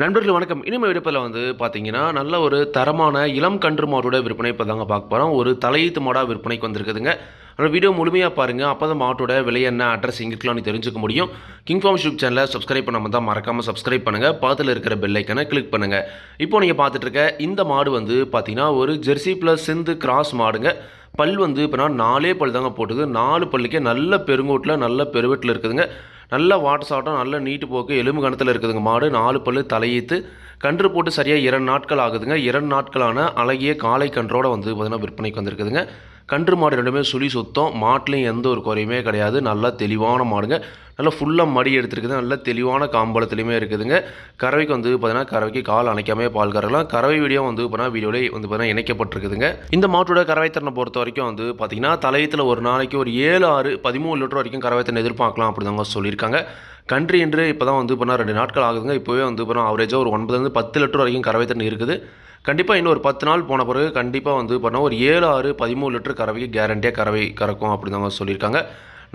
நண்பர்கள் வணக்கம். இனிமே விடுப்பில் வந்து பார்த்தீங்கன்னா நல்ல ஒரு தரமான இளம் கன்று மாட்டோட விற்பனை இப்போ தாங்க பார்க்க போகிறோம் ஒரு தலையீத்து மாடாக விற்பனைக்கு வந்திருக்குதுங்க. ஆனால் வீடியோ முழுமையாக பாருங்கள் அப்போ தான் மாட்டோட விலை என்ன அட்ரஸ் எங்கே இருக்கலாம்னு தெரிஞ்சுக்க முடியும். கிங் ஃபார்ம் யூடியூப் சேனலை சப்ஸ்கிரைப் பண்ணாமல் தான் மறக்காமல் சப்ஸ்கிரைப் பண்ணுங்கள் பக்கத்தில் இருக்கிற பெல்லைக்கனை கிளிக் பண்ணுங்கள் இப்போ நீங்கள் பார்த்துட்ருக்க இந்த மாடு வந்து பார்த்தீங்கன்னா ஒரு ஜெர்சி ப்ளஸ் சிந்து கிராஸ் மாடுங்க. பல் வந்து இப்போனா நாலே பல் தாங்க போட்டுது. நாலு பல்லுக்கே நல்ல பெருங்கோட்டில் நல்ல பெருவெட்டில் இருக்குதுங்க. நல்ல வாட்டர் சாட்டம் நல்ல நீட்டு போக்கு எலும்பு கணத்தில் இருக்குதுங்க மாடு. நாலு பல்லு தலையீத்து. கன்று போட்டு சரியாக இரண்டு நாட்கள் ஆகுதுங்க. இரண்டு நாட்களான அழகிய காலை கன்றோடு வந்து பார்த்திங்கன்னா விற்பனைக்கு வந்திருக்குதுங்க. கன்று மாடு ரெண்டுமே சுழி சுத்தம். மாட்டிலையும் எந்த ஒரு குறையுமே கிடையாது. நல்லா தெளிவான மாடுங்க. நல்லா ஃபுல்லாக மடி எடுத்துருக்குது. நல்ல தெளிவான காம்பளத்துலையுமே இருக்குதுங்க. கறவைக்கு வந்து பார்த்தீங்கன்னா கறவைக்கு கால் அணைக்காமே பால் கறக்கலாம். கறவை வீடியோ வந்து பார்த்தீங்கன்னா வீடியோவில் வந்து பார்த்தீங்கன்னா இணைக்கப்பட்டிருக்குதுங்க. இந்த மாட்டோட கறவை திறனை பொறுத்த வரைக்கும் வந்து பார்த்தீங்கன்னா தலையத்தில் ஒரு நாளைக்கு ஒரு ஏழு ஆறு பதிமூணு லிட்டர் வரைக்கும் கறவை திறன் எதிர்பார்க்கலாம் அப்படிதாங்க சொல்லியிருக்காங்க. கண்ட்ரி என்று இப்போ தான் வந்து இப்போ ரெண்டு நாட்கள் ஆகுதுங்க. இப்போவே வந்து இப்போ ஆவரேஜாக ஒரு ஒன்பதுலேருந்து பத்து லிட்டர் வரைக்கும் கறவை தண்ணி இருக்குது. கண்டிப்பாக இன்னும் ஒரு பத்து நாள் போன பிறகு கண்டிப்பாக வந்து பண்ணால் ஒரு ஏழு ஆறு பதிமூணு லிட்டர் கறவைக்கு கேரண்டியாக கறவை கறக்கும் அப்படின்னு சொல்லியிருக்காங்க.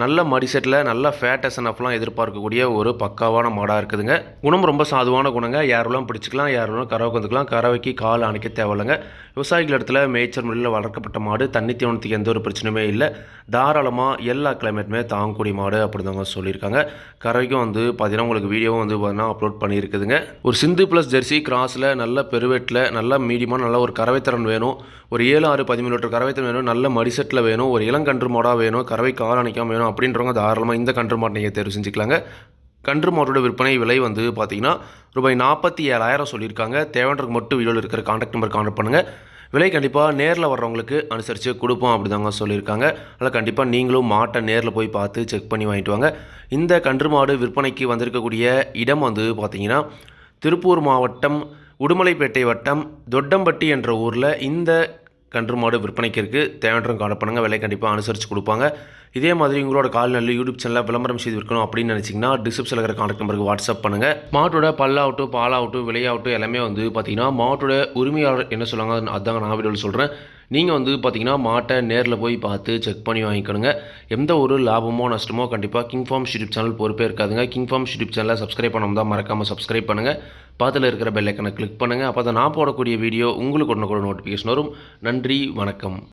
நல்ல மடி செட்டில் நல்ல ஃபேட் எஸ்என்எஃப்லாம் எதிர்பார்க்கக்கூடிய ஒரு பக்காவான மாடாக இருக்குதுங்க. குணம் ரொம்ப சாதுவான குணங்க. யாரெல்லாம் பிடிச்சிக்கலாம் யாரெல்லாம் கறவைக்கு வந்துக்கலாம் கறவைக்கு கால் அணைக்க தேவையில்லைங்க. விவசாயிகள் இடத்துல மேய்ச்சல் முறையில் வளர்க்கப்பட்ட மாடு தண்ணி தீவனத்துக்கு எந்த ஒரு பிரச்சனையுமே இல்லை. தாராளமாக எல்லா கிளைமேட்டுமே தாங்கக்கூடிய மாடு அப்படிதாங்க சொல்லியிருக்காங்க. கறவைக்கும் வந்து பார்த்தீங்கன்னா உங்களுக்கு வீடியோவும் வந்து பார்த்தீங்கன்னா அப்லோட் பண்ணியிருக்குதுங்க. ஒரு சிந்து ப்ளஸ் ஜெர்சி கிராஸில் நல்ல பெருவேட்டில் நல்ல மீடியமாக நல்ல ஒரு கறவைத்திறன் வேணும். ஒரு ஏழு ஆறு பதிமூணு லிட்டர் கறவைத்திறன் வேணும். நல்ல மடிசெட்டில் வேணும். ஒரு இளங்கன்று மாடாக வேணும். கறவை கால் அணைக்காமல் வேணும். அப்படின்றவங்க தாராளமாக இந்த கன்று மாட்டை நீங்கள் தேர்வு செஞ்சுக்கலாங்க. கன்று மாட்டோட விற்பனை விலை வந்து பார்த்தீங்கன்னா ரூபாய் நாற்பத்தி ஏழாயிரம் சொல்லியிருக்காங்க. தேவைன்றதுக்கு மட்டும் வீடியோவில் இருக்கிற காண்டாக்ட் நம்பர் கான்டாக்ட் பண்ணுங்கள் விலை கண்டிப்பாக நேரில் வர்றவங்களுக்கு அனுசரித்து கொடுப்போம் அப்படி தாங்க சொல்லியிருக்காங்க. அதில் கண்டிப்பாக நீங்களும் மாட்டை நேரில் போய் பார்த்து செக் பண்ணி வாங்கிட்டு வாங்க. இந்த கன்று மாடு விற்பனைக்கு வந்திருக்கக்கூடிய இடம் வந்து பார்த்தீங்கன்னா திருப்பூர் மாவட்டம் உடுமலைப்பேட்டை வட்டம் தொட்டம்பட்டி என்ற ஊரில் இந்த கன்று மாடு விற்பனைக்கு இருக்குது தேவையற்றம் காணப்படுங்க விலை கண்டிப்பாக அனுசரித்து கொடுப்பாங்க. இதே மாதிரி உங்களோட கால்நடை யூடியூப் சேனலில் விளம்பரம் செய்து விற்கணும் அப்படின்னு நினச்சிங்கன்னா டிஸ்கிரிப்ஷனில் இருக்கிற கான்டாக்ட் நம்பருக்கு வாட்ஸ்அப் பண்ணுங்கள் மாட்டோட பல்லாகட்டும் பாலாகட்டும் விலையாகட்டும் எல்லாமே வந்து பார்த்தீங்கன்னா மாட்டோட உரிமையாளர் என்ன சொல்லுவாங்க அதாங்க நான் வீடியோவில் சொல்கிறேன் நீங்கள் வந்து பார்த்தீங்கன்னா மாட்டை நேரில் போய் பார்த்து செக் பண்ணி வாங்கிக்கணுங்க. எந்த ஒரு லாபமோ நஷ்டமோ கண்டிப்பாக கிங் ஃபார்ம் யூடியூப் சேனல் பொறுப்பே இருக்காதுங்க. கிங் ஃபார்ம் யூடியூப் சேனலை சப்ஸ்கிரைப் பண்ணாமல் தான் மறக்காமல் சப்ஸ்கிரைப் பண்ணுங்கள் பக்கத்தில் இருக்கிற பெல் ஐக்கனை கிளிக் பண்ணுங்கள் அப்போ தான் நான் போடக்கூடிய வீடியோ உங்களுக்கு உடனுக்குடன் நோட்டிஃபிகேஷன் வரும். நன்றி வணக்கம்.